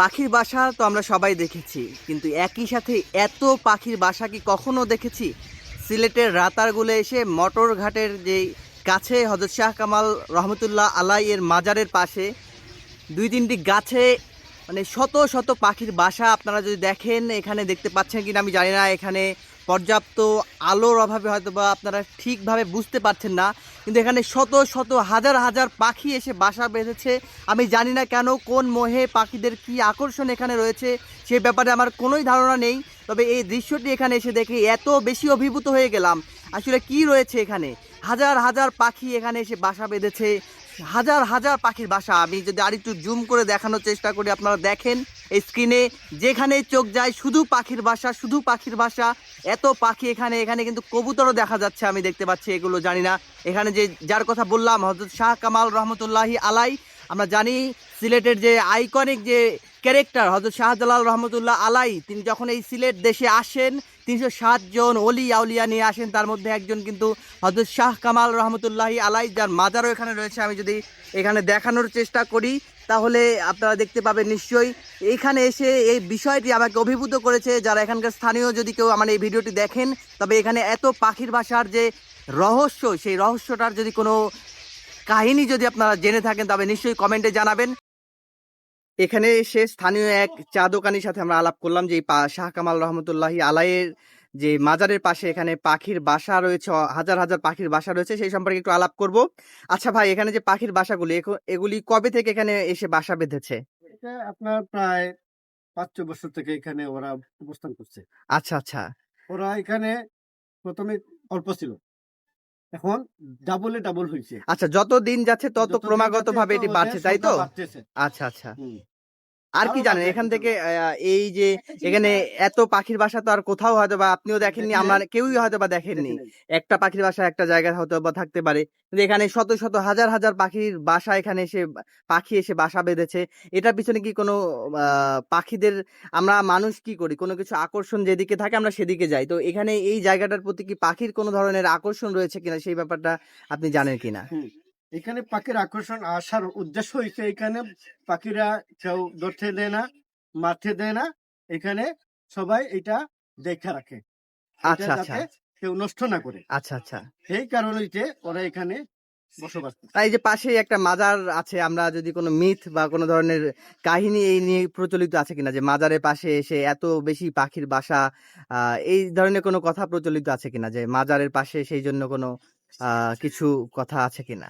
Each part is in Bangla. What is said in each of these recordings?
পাখির বাসা তো আমরা সবাই দেখেছি, কিন্তু একই সাথে এত পাখির বাসা কি কখনো দেখেছি? সিলেটের রাতারগুলে এসে মটর ঘাটের যে কাছে হজরত শাহ কামাল রহমতুল্লাহ আলাই এর মাজারের পাশে দুই তিনটি গাছে মানে শত শত পাখির বাসা আপনারা যদি দেখেন, এখানে দেখতে পাচ্ছেন কিনা আমি জানি না, এখানে পর্যাপ্ত আলোর অভাবে হয়তো বা আপনারা ঠিকভাবে বুঝতে পারছেন না। কিন্তু এখানে শত শত হাজার হাজার পাখি এসে বাসা বেঁধেছে। আমি জানি না কেন, কোন মোহে পাখিদের কি আকর্ষণ এখানে রয়েছে, সে ব্যাপারে আমার কোনোই ধারণা নেই। তবে এই দৃশ্যটি এখানে এসে দেখে এত বেশি অভিভূত হয়ে গেলাম। আসলে কি রয়েছে এখানে? হাজার হাজার পাখি এখানে এসে বাসা বেঁধেছে। হাজার হাজার পাখির বাসা। আমি যদি আর একটু জুম করে দেখানোর চেষ্টা করি, আপনারা দেখেন এই স্ক্রিনে যেখানে চোখ যায়, শুধু পাখির বাসা, শুধু পাখির বাসা। এত পাখি এখানে এখানে কিন্তু কবুতরও দেখা যাচ্ছে, আমি দেখতে পাচ্ছি, এগুলো জানি না। এখানে যে, যার কথা বললাম হজরত শাহ কামাল রহমতুল্লাহি আলাই, আমরা জানি সিলেটের যে আইকনিক যে ক্যারেক্টার হজরত শাহজালাল রহমতুল্লাহ আলাই। তিনি যখন এই সিলেট দেশে আসেন, তিনশো জন অলি আউলিয়া নিয়ে আসেন, তার মধ্যে একজন কিন্তু হজরত শাহ কামাল রহমতুল্লাহি আলাই, যার মাজারও এখানে রয়েছে। আমি যদি এখানে দেখানোর চেষ্টা করি, তাহলে আপনারা দেখতে পাবেন নিশ্চয়ই। এখানে এসে এই বিষয়টি আমাকে অভিভূত করেছে, যারা এখানকার স্থানীয় যদি কেউ আমার এই ভিডিওটি দেখেন, তবে এখানে এত পাখির ভাষার যে রহস্য, সেই রহস্যটার যদি কোনো কাহিনী যদি আপনারা জেনে থাকেন, তবে নিশ্চয়ই কমেন্টে জানাবেন। এখানে এসে স্থানীয় এক চা দোকানির সাথে আমরা আলাপ করলাম যে শাহ কামাল রহমতুল্লাহি আলাইয়ের যে মাজারের পাশে এখানে পাখির বাসা রয়েছে হাজার হাজার পাখির বাসা রয়েছে সেই সম্পর্কে একটু আলাপ করব। আচ্ছা ভাই এখানে যে পাখির বাসাগুলি এগুলি কবে থেকে এখানে এসে বাসা বেঁধেছে? এটা আপনার প্রায় পাঁচ ছ বছর থেকে এখানে ওরা অবস্থান করছে। আচ্ছা আচ্ছা। ওরা এখানে প্রথমে অল্প ছিল। এখন ডাবলে ডাবল হয়েছে আচ্ছা যত দিন যাচ্ছে তত ক্রমাগত ভাবে এটি বাড়ছে তাই তো? আচ্ছা আচ্ছা। আর কি জানেন এখান থেকে এই যে এখানে এত পাখির বাসা তো আর কোথাও হয়তো বা আপনিও দেখেননি দেখি আমরা কেউই হয়তো বা দেখেননি। একটা পাখির বাসা একটা জায়গায় হয়তো বা থাকতে পারে। কিন্তু এখানে শত শত হাজার হাজার পাখির বাসা এখানে এসে পাখি এসে বাসা বেঁধেছে। এটার পিছনে কি কোনো আহ, পাখিদের আমরা মানুষ কি করি? কোনো কিছু আকর্ষণ যেদিকে থাকে আমরা সেদিকে যাই। তো এখানে এই জায়গাটার প্রতি কি পাখির কোনো ধরনের আকর্ষণ রয়েছে কিনা সেই ব্যাপারটা আপনি জানেন কিনা? হুম। এখানে পাখির আকর্ষণ আসার উদ্দেশ্য হয়েছে এখানে পাখিরা কেউ ধরতে দেয় না মারতে দেয় না। এখানে সবাই এটা দেখা রাখে। আচ্ছা আচ্ছা। কেউ নষ্ট না করে। আচ্ছা আচ্ছা। এই কারণেতে ওরা এখানে বসবাস এই যে পাশেই একটা মাজার আছে আমরা যদি কোনো মিথ বা কোনো ধরনের কাহিনী এই নিয়ে প্রচলিত আছে কিনা যে মাজারের পাশে এসে এত বেশি পাখির বাসা আহ, এই ধরনের কোনো কথা প্রচলিত আছে কিনা যে মাজারের পাশে সেই জন্য কোনো আহ, কিছু কথা আছে কিনা?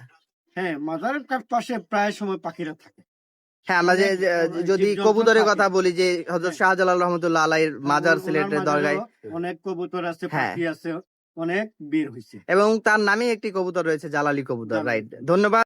হ্যাঁ মাজারের পাশে প্রায় সময় পাখিরা থাকে। হ্যাঁ আমরা যে যদি কবুতরের কথা বলি যে হজরত শাহজালাল রহমতুল্লাহ আলাইয়ের মাজার সিলেটের দরগায়। অনেক কবুতর আছে হ্যাঁ। পাখি আছে অনেক বীর হয়েছে এবং তার নামে একটি কবুতর রয়েছে জালালি কবুতর রাইট ধন্যবাদ।